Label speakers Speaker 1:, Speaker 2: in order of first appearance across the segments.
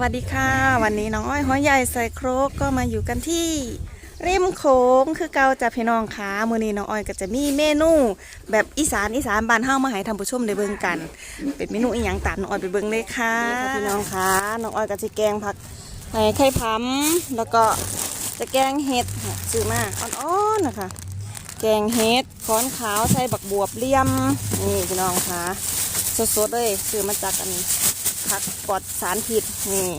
Speaker 1: วัสดีค่ะ วันนี้น้องอ้อยห้อยใหญ่ใส่โครกก็มาอยู่กันที่ ริมโขงคือเกาจากพี่น้องขามือนี้น้องอ้อยก็จะมีเมนู แบบอีสานอีสานบ้านเฮามาให้ท่านผู้ชมได้เบิ่งกัน เป็นเมนูอีหยังตามน้องอ้อยไปเบิ่งเลยค่ะพี่น้องขาน้องอ้อยก็จะแกงผักไข่ไข่พัมแล้วก็จะแกงเห็ดค่ะซื้อมาอ่อนๆนะคะแกงเห็ดค้อนขาวใส่บักบวบเลี่ยมนี่พี่น้องคะสดๆเลยซื้อมาจากอันนี้ ผักปลอดสารพิษนี่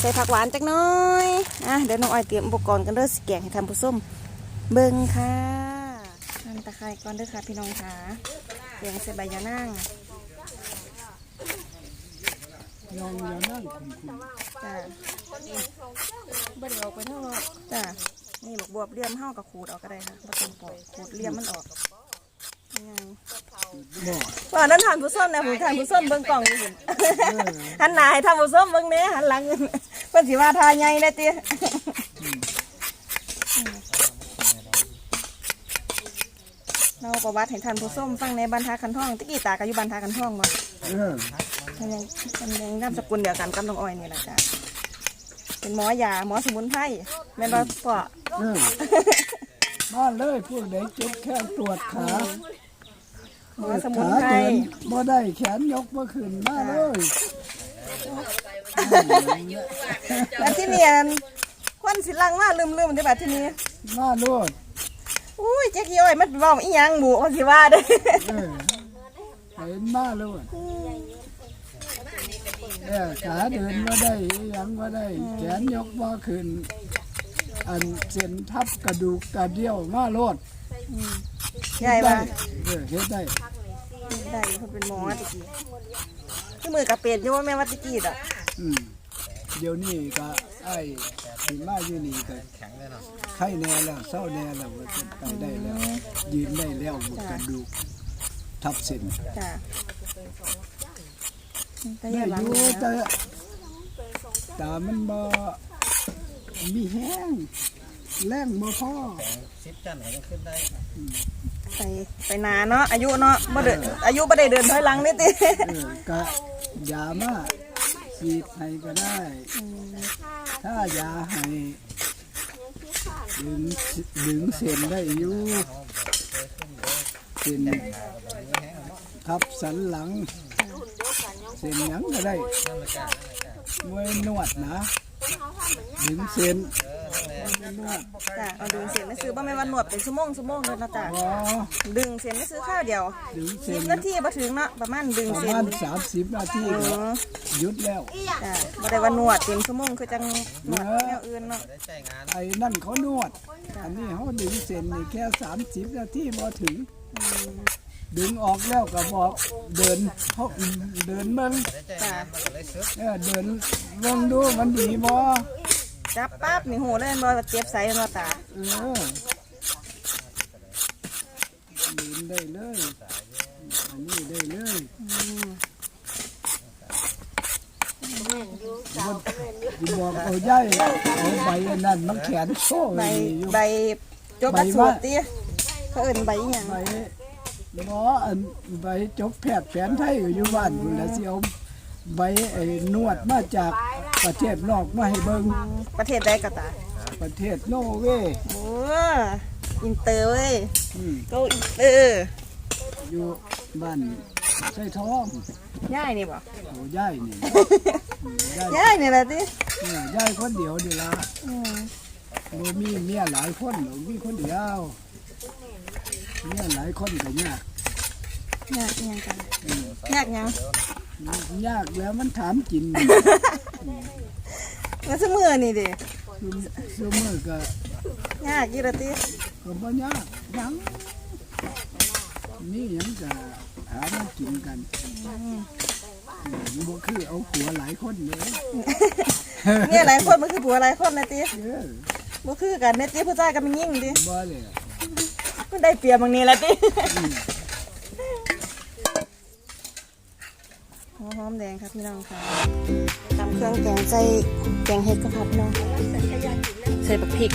Speaker 1: ใส่ผักหวานจักน้อยอะเดี๋ยวน้องอ้อยเตรียมอุปกรณ์กันเด้อสแกงให้ทำผู้ส้มเบิ่งค่ะหั่นตะไคร้ก่อนเด้อค่ะพี่น้องค่ะแกงใส่ใบยะนาง
Speaker 2: ยองย่านั่ง
Speaker 1: จ้าเบ่ได้ออกไปเท่าไหร่จ้านี่บักบวบเลี่ยมเฮากับขูดออกก็ได้ค่ะบ่ต้องปอกขูดเลี่ยมมันออกยัง ว่านั้นทานผู้ส้มนะผมทานผู้ส้มเบิ่งกล่องอยู่หุ่นหันหน้าให้ทานผู้ส้มเบิ่งเนี้ยหันหลังเพิ่นสิว่าทาใหญ่ได้ติเราประวัติให้ทานผู้ส้มฟังในบรรทาคันท่องตะกี้ตาก็อยู่บรรทาคันท่องมา
Speaker 2: เออ
Speaker 1: มันยังมันยังนามสกุลเดียวกันกับน้องอ้อยนี่แหละจ้ะเป็นหมอยาหมอสมุนไพรแม่นบ่พ่อ
Speaker 2: เออมาเลยพวกไหนเจ็บแค่ตรวจขา
Speaker 1: หมอสมุน
Speaker 2: ขา
Speaker 1: ไพร
Speaker 2: เดินบ่ได้แขนยกบ่ขึ้นมาเลย
Speaker 1: แล้วที่นี่อันควันสิลังมาลืมๆได้บัดที่นี้
Speaker 2: มาโลด
Speaker 1: อุ้ยเจ๊กี้อ้อยมันเว้าอีหยังบุเขาสิว่าเด้อ
Speaker 2: เออเห็นมาโลดเออขาเดินบ่ได้อิหยังบ่ได้ แขนยกบ่ขึ้น อันเส้นทับกระดูกกระเดี่ยวมาโลด
Speaker 1: ใหญ่ว่า
Speaker 2: เออเฮ็ดได้
Speaker 1: ได้เขาเป็นหมอตะกี้คือมือกับเป็ดอยู่ว่าแม่ว่าตะกี้ดอก
Speaker 2: อืมเดี๋ยวนี้ก็ไอ้ที่มาอยู่นี่ก็ไข้แน่แล้วเศร้าแน่แล้วว่าจะไปได้แล้ว ยืนได้แล้วบุกกระดูกทับเส้น
Speaker 1: จ้ะก็
Speaker 2: ได้
Speaker 1: อย่าหลั
Speaker 2: องยู่
Speaker 1: นะ
Speaker 2: แต่ตามันบ่มีแห้งแรงบ่พอ
Speaker 1: ไป ไปนานเนาะอายุเนาะบ่เดินอายุบ่ได้เดินถอยหลังนี่ติ
Speaker 2: เออก็ยามาฉีดให้ก็ได้ ถ้ายาให้ดึงดึงเส้นได้อยู่เส้นทับสันหลัง เส้นหยังก็ได้มวยนวดนะ ดึงเส้นนวด
Speaker 1: จ้ะเอาดึงเสียนไม่ซื้อบ่แม่นว่าหนวดเป็นชั่วโมงชั่วโมงเลยนะจ้ะ
Speaker 2: พอ
Speaker 1: ดึงเสียนไม่ซื้อข้าวเดียว
Speaker 2: ดึง
Speaker 1: สิ
Speaker 2: เส้
Speaker 1: บ
Speaker 2: น
Speaker 1: นาทีบ่ถึงเนาะประมาณดึง
Speaker 2: ประ
Speaker 1: เสีย
Speaker 2: มานณสามสิบนาที
Speaker 1: เอ
Speaker 2: ก็
Speaker 1: อ
Speaker 2: หยุดแล้ว
Speaker 1: จ้ะบ่ได้ว่าหนวดเป็นชั่วโมงคือจังหนวดแนวอื่นเนาะ
Speaker 2: ไอ้นั่นเขานวด อันนี้เขาดึงเส้นนี่แค่สามสิบนาทีพอถึง ดึงออกแล้วก็บอกเดินเขาเดินเบิ่ง
Speaker 1: จ้ะ
Speaker 2: เออเดินเบิ่งดูมันดีบ่
Speaker 1: จับปั๊บนี่หูเลยบ่ว่าเจ็บใส่เนาะตา
Speaker 2: เออเดินได้เลยอันนี้ได้เลยที่บอกเอาใหญ่เอาใบอันนั้นมันแขนโซ่
Speaker 1: ใบ
Speaker 2: อยู่
Speaker 1: ใบจบ
Speaker 2: ใบ
Speaker 1: กระสู
Speaker 2: ว่า
Speaker 1: ดติเขาเอิ้นใบอีหยัง
Speaker 2: ใบหมออันใบจบแพทย์แผนไทยอยู่บ้านพุ่นละสิเอาใบไอ้นวดมาจาก ประเทศนอกมาให้เบิ่ง
Speaker 1: ประเทศใดก็ตา
Speaker 2: ประเทศโนเวย์
Speaker 1: โอ้อินเตอร์เว้ย
Speaker 2: อืม
Speaker 1: โกอินเตอร์
Speaker 2: อยู่บ้านใส่ทอง
Speaker 1: ย่ายนี่บ่
Speaker 2: โอ้ย่ายนี่ย่าย
Speaker 1: ย่ายนี่แหละติ
Speaker 2: เนี่ยย่ายคนเดียวนี่ละ
Speaker 1: อืม
Speaker 2: บ่มีเมียหลายคนหรอกมีคนเดียวเมียหลายคนก็ยาก
Speaker 1: ยากอีหยังกันยากหยัง
Speaker 2: ยากแล้วมันถามกิน
Speaker 1: แล้วซุมื้อนี่ดิ
Speaker 2: ซุซุมื้อก็
Speaker 1: ยากอีหละติ
Speaker 2: ก็บ่ยากหยังนี่หยังก็หามากินกันบ่คือเอาผัวหลายคนเลย
Speaker 1: เนี่ยหลายคนมันคือผัวหลายคนนะติ
Speaker 2: เออ
Speaker 1: บ่คือกันเนติผู้ชายก็มันยิ่งติ
Speaker 2: บ่เลย
Speaker 1: มันได้เปรียบบางนี้ละติ หัวหอมแดงครับพี่น้องค่ะตำเครื่องแกงใส่แกงเห็ดก็ครับพี่น้องใส่บักพริก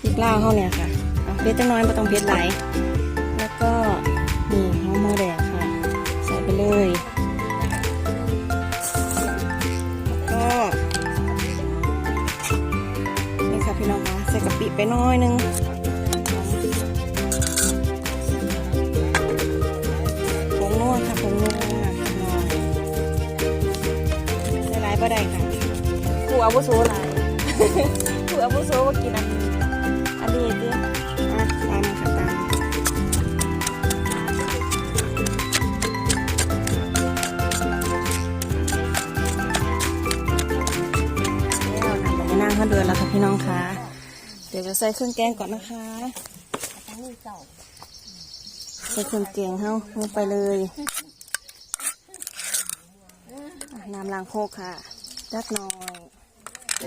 Speaker 1: พริกล่าเขาเนี่ยค่ะเอาเพชรจังน้อยไม่ต้องเพชรไหลแล้วก็นี่หอมหัแดงค่ะ ใส่ไปเลย
Speaker 3: แล
Speaker 1: ้วก็นี่ค่ะพี่น้องคะใส่กะปิไปน้อยนึง อาวุโสหลายผู้อาวุโสว่ากินอันอันนี้เด้ออะตามค่ะตามแล้วนั่งข้าเดือนแล้วค่ะพี่น้องคะ เดี๋ยวจะใส่เครื่องแกงก่อนนะคะใส่เครื่องแกงเฮาลงไปเลยน้ำล้างโคกค่ะจักหน่อย ตะ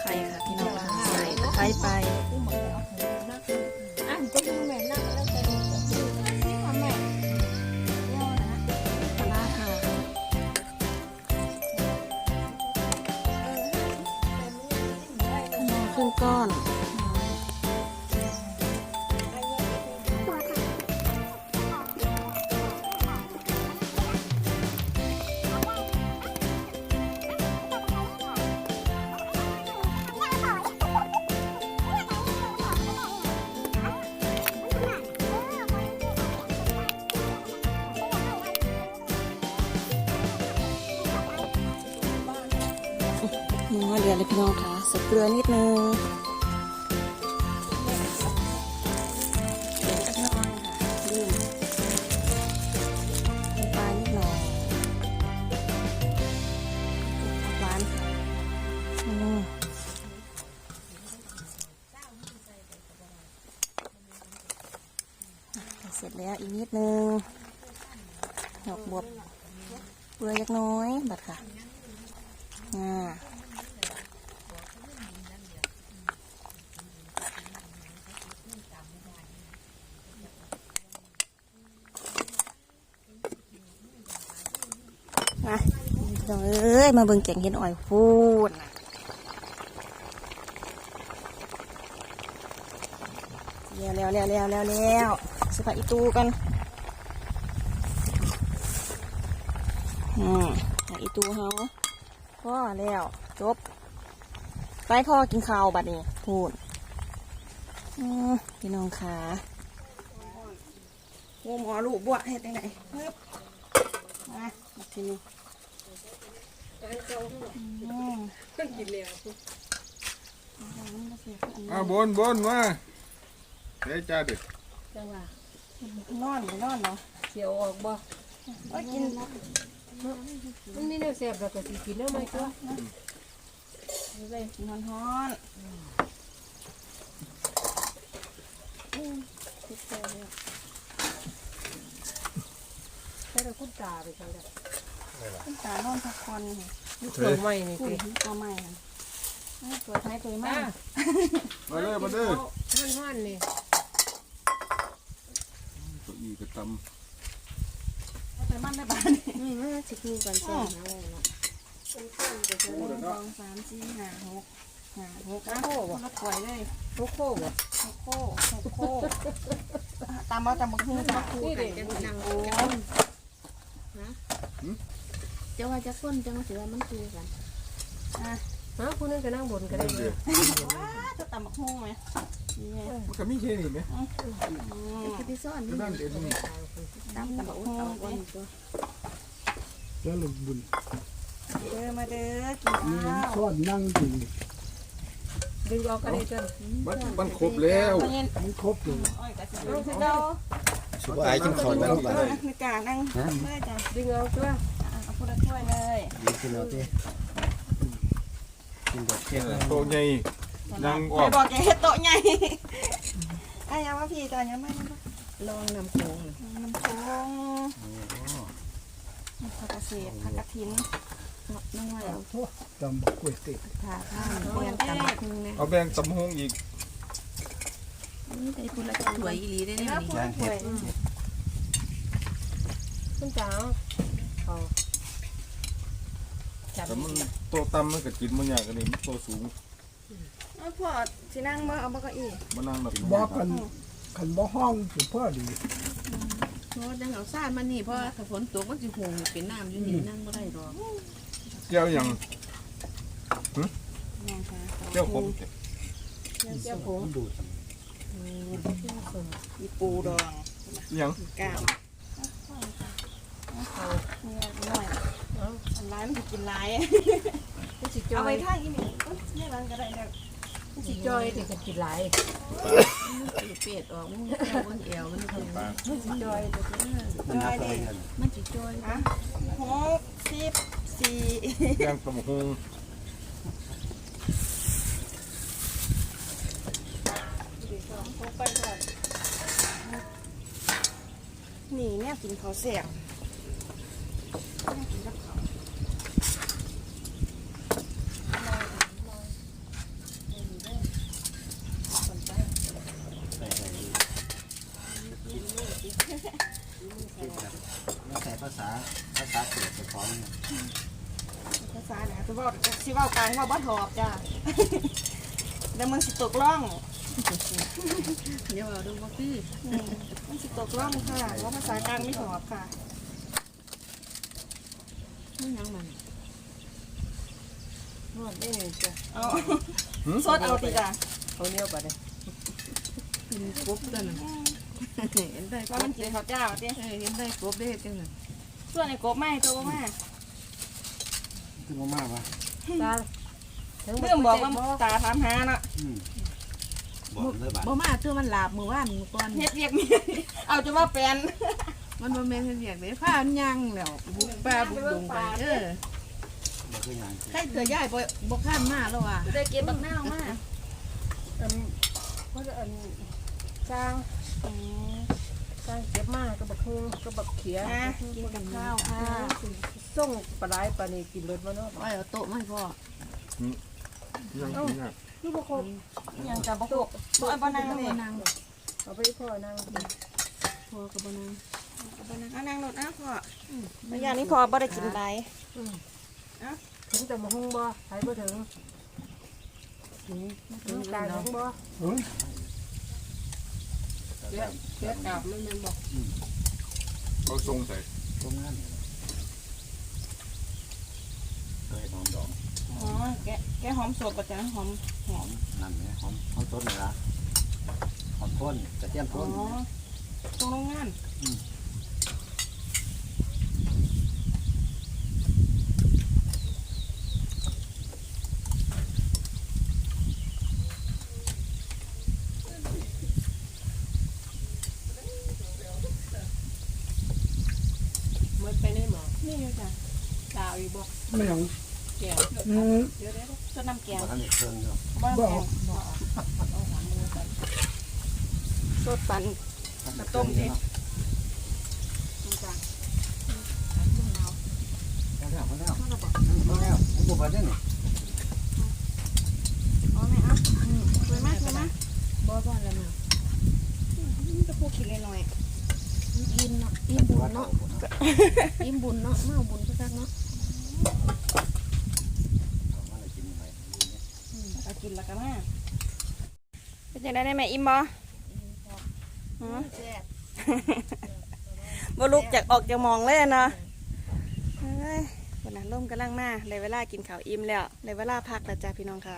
Speaker 1: ไคร้ค่ะพี่น้องค่ะใส่ตะไคร้ไปปลาร้าค่ะขนมครึ่งก้อน นัวเดือดเลยพี่น้องค่ะใส่เกลือนิดนึงเดี๋ยวสักหน่อยค่ะลืมปานิดหน่อยหวานอือเสร็จแล้วอีกนิดนึงดอกบวบเกลือเล็กน้อยบัดค่ะอ่าพี่น้องเอ้ย มาเบิ่งแกงเห็ดอ่อยพูดน่ะเร็วเร็วเร็วเร็วเร็วเร็วสกัดอีตูกันอืมหาอีตูเฮาพ่อแล้วจบไปพ่อกินข้าวบัดนี้พูดพี่น้องขาโอ้หมอลูกบวชเฮ็ดยังไงมามาทีนี้ อืม
Speaker 4: อ่าบนบนมาเดี๋ยวจ้าดิ
Speaker 1: นอนไม่นอนเนาะ
Speaker 5: เสียวออกบ่
Speaker 1: โอ้ยกิน
Speaker 5: มันมีแนวแซ่บแล้วก็สิกินแล้วไหมตัว
Speaker 1: นอนฮ้อนอืมติดใจเลย
Speaker 5: ใส่แล้วคุณตาไปใส่แล้ว
Speaker 1: คุณตานอนพักผ่อน
Speaker 5: ลูกเครื่องใหม่นี่
Speaker 1: คุ
Speaker 5: สิ
Speaker 1: ยก็ไม่นะไม่ตัวไทยตัวมาก
Speaker 4: มาเด้อมาเด้อ
Speaker 5: ท่านท่านนี่
Speaker 4: ตัวอีกระต
Speaker 1: ตัวมันได้บ้านนี่
Speaker 5: นี่มาสิกินก่อนแซ่บนะเนาะ
Speaker 1: หนึ่งสองสามสี่ห้าหกห้าหกอะโค้บ่รถถอยเลย
Speaker 5: ทุกโคบ่
Speaker 1: หกโค้หกโค้ตามบ่ตามบ่ฮู้จ้ะ
Speaker 5: นี่เด็กจะนั่ง
Speaker 1: โอ้
Speaker 3: จะว่าจะก้นจะมาถือว่ามันคือกัน
Speaker 1: อะ
Speaker 5: ฮะผู้นึงก็นั่งบนก็ได้ำเล
Speaker 4: เด้
Speaker 5: ย
Speaker 4: อ
Speaker 1: ว้าจะตามบ่ฮู้ไหมนี่ไง
Speaker 4: มันก็มีแค่นี้ไหม
Speaker 1: อืม
Speaker 3: คือที่ซ่อน
Speaker 4: นั่นเดี๋ยวนี้
Speaker 3: ตามกับอุตเอาก้นตัว
Speaker 2: แล้วลูกบุญ
Speaker 1: เด้อมาเด้อกิน
Speaker 2: นี่
Speaker 1: ข้าว
Speaker 2: ซ่อนนั่งอยู่
Speaker 5: ดึงออกก็ได้จน
Speaker 4: มันมันครบแล้ว
Speaker 1: เย็น
Speaker 2: มันครบเลย
Speaker 1: อ้อยกะสิลงสิเด้อ
Speaker 6: สุภาพกินข้าวแล้วบ้าน
Speaker 1: ไม่กล้านั่งไม่จ้ะ
Speaker 5: ดึงเอาตัว
Speaker 1: อ่
Speaker 6: กินเอาดิกินแบบเที่ยง
Speaker 4: โตใหญ่นั่งอ
Speaker 1: ใคร
Speaker 4: อก
Speaker 1: บอกแกเฮ็ดโต๊ะใหญ่อะยังว่าพี่จ้ะยังไม่ไม่
Speaker 5: ลองนำโค้ง
Speaker 1: น้ำโค้งผักกระเสียบผักกระถิน
Speaker 3: น้องว่าเอา
Speaker 2: โอ้ตำก๋วยเตี๋ยว
Speaker 3: ผ่าผ้าเรียนตำพึงเนี่ย
Speaker 4: เอาแบ่งตำหงอีก
Speaker 3: นี่ไปพูดแล้วจะถวยอีหลีได้เนี่ย
Speaker 1: แล้วพูดช่วย
Speaker 5: คุณตาเอาจับ
Speaker 4: แต่มันโตต่ำมันก็กินมันยากกันนี่มันโตสูง
Speaker 1: เอาพ่อสินั่งบ่เอาบ่เก็อี
Speaker 4: มันนั่งแบบ
Speaker 2: บอกกันคันบ่ห้องสุพ่อดี
Speaker 1: ม
Speaker 3: ราะว่าจังเอาซ่านมานี่เพราะว่าถ้าฝนตกมันสิหงเป็นน้ำอยู่นี่นั่งบ่ได้ดอก
Speaker 4: เจ้ายัง
Speaker 1: แม่ค่ะ
Speaker 4: เจ้าผม
Speaker 5: เจ้าผม
Speaker 6: มันดูด
Speaker 1: มีปูดอง
Speaker 4: ยัง
Speaker 1: กล้ามนี่หน่อยอันร้าน มันสิกินหลาย
Speaker 5: มันสิจอ
Speaker 1: เอาไป
Speaker 5: ย
Speaker 1: ทางอีนี่นี่ร้านก็ได้แล้ว
Speaker 5: มันสิจอยเด็กก็กินหลาย
Speaker 3: สิเป็ดออกมันแอวมันแอวมันเพิ่น
Speaker 5: มันสิจอยเด็ก
Speaker 6: มันนับอะไรกัน
Speaker 3: มันสิจอย
Speaker 1: ฮะหกสิบสี่
Speaker 4: ยังตำหง
Speaker 1: นี่เนี่ยกินข้าวเสียง
Speaker 6: ใส่ใส่ใส่ภาษาภาษาเกิดจะฟ้องเนี่ย
Speaker 1: ภาษาเนี่ยคือว่าสิเว่ากลางว่าบ่ถอบจ้าแล้วมึงสิตกล่อง
Speaker 3: เดี๋ยวเอาดูบ่คือ
Speaker 1: อืมมันสิตกล่องค่ะว่าภาษากลางไม่ถอบค่ะ
Speaker 3: มันยังมัน
Speaker 5: นวดได้เลยจ้ะ
Speaker 1: เอาสดเอาติจ้ะ
Speaker 5: เอาเนี้ยไปเลย
Speaker 3: กินกบตัวนั้นเห็นได้ก
Speaker 1: ว่า
Speaker 3: บ
Speaker 1: มันกินข้าวเจ้าติ
Speaker 3: เออเห็นได้กบได้เฮ็ดจังนั้น
Speaker 1: ส่วนไอ้กบไม่ตัวบ่มา
Speaker 6: คือมากๆวะ
Speaker 5: ตา
Speaker 1: เรื่องบอกว่าตาถามหาเนาะ
Speaker 6: อืมบอกเลยบ้า
Speaker 3: บ่มาตัวมันหลาบมื้อวานมื้อก่อน
Speaker 1: เฮ็ดเรียกมีเอาจะว่าแปลน
Speaker 3: มันบ่แม่นเฮ็ดเวียกเด้พามันย่างแล้วบุกป่าบุกดงไปเออ
Speaker 6: บอกคืออย่าง
Speaker 3: ใครเกิดย้ายบ่บ่ข้ามมาแล้วว่ะ
Speaker 1: ได้เก็บบักหน้ามา
Speaker 5: อันเขาจะอันสร้างส ร้างเก็บมากก็บักฮึงก็บักเขีย
Speaker 1: อะกินกับข้าวค่ะ
Speaker 5: ส่งปลาไหลปลานี่กินรสมาเนาะ
Speaker 3: ไว้เอาโต๊ะมาให้พ่อ
Speaker 4: ยังกินยัง
Speaker 5: นี่บ่ครบ
Speaker 1: ยังกับบ่หกบ่เอาบ่นั่งเลย
Speaker 3: นั่ง
Speaker 5: เอาไปพ่อนั่ง
Speaker 3: พ่อก็บ่นั่ง
Speaker 1: บ่นั่งเอานั่งรถนะพ่ออืมแล้วอย่างนี้พอบ่ได้กินหลาย
Speaker 5: ถึงแต่มาหุงบ่ใครบ่ถึงถึงถึงกลางถึงบ่
Speaker 2: เฮ้ย
Speaker 5: เสียเสียกลับมันแม่นบ่
Speaker 4: เขาทรงใส่
Speaker 6: ตรงนั้นเคยหอมดอก
Speaker 1: อ๋อแกะแกะหอมสดบ่จ้ะหอม
Speaker 6: หอมนั่นเนี่ยหอมหอมต้นเลยละหอมต้นกระเทียม
Speaker 1: อ๋อ
Speaker 6: ต้น
Speaker 1: ตรงโรงงาน
Speaker 5: หมดไปในหม้อ
Speaker 1: นี่อยู่จ้ะ
Speaker 5: ดาวอีกบ่
Speaker 2: ไม่หยัง
Speaker 5: แก่
Speaker 2: อืม
Speaker 1: สดน้ำแกง
Speaker 6: บอกท่านครื่องเนาะ
Speaker 1: บ่
Speaker 2: บ่
Speaker 1: แกสดปันต้มดิจ้ะ
Speaker 6: พอแล้วพอแล้วพอแล้วผมบอกว่าเนี่ย
Speaker 1: อ๋อแม่เอาสวยมากสวยมาก
Speaker 3: บ่บ่แล้วนะ
Speaker 1: มันจะพูดกินหน่อย
Speaker 3: อิ่มเนาะอิ่มบุญเนาะอิ่มบุญเนาะมาเอาบุญซักเนาะ
Speaker 1: ๆเอา กินแล้วกันมาเป็นยังไงได้แม่อิ่มบ่อ๋อ
Speaker 3: แซ่บ
Speaker 1: บ่ลุกจากออกจากหมองเลยเนาะเฮ้ยวันนั้นลมกำลังมาในเวลากินข้าวอิ่มแล้วในเวลาพักแล้วจ้าพี่น้องค่ะ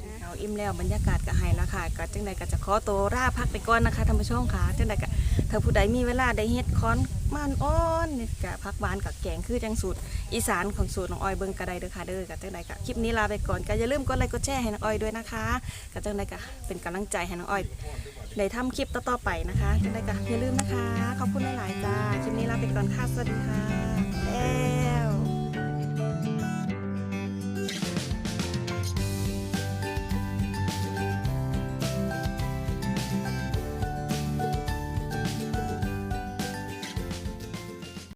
Speaker 1: กินข้าวอิ่มแล้วบรรยากาศก็ให้แล้วค่ะก็จังใดก็จะขอตัวลาพักไปก่อนนะคะท่านผู้ชมค่ะจังใดก็ถ้าผู้ใดมีเวลาได้เฮ็ดคอน มันอ้อนนี่ก็พักหวานกับแกงคือจังสูตรอีสานของสูตรน้องอ้อยเบิ่งกระไดเด้อค่ะเด้อก็จังใดก็คลิปนี้ลาไปก่อนก็อย่าลืมกดไลค์กดแชร์ให้น้องอ้อยด้วยนะคะก็จังใดก็เป็นกำลังใจให้น้องอ้อยได้ทำคลิปต่อๆไปนะคะจังได้ก็อย่าลืมนะคะขอบคุณหลายๆจ้าคลิปนี้ลาไปก่อนค่ะสวัสดีค่ะ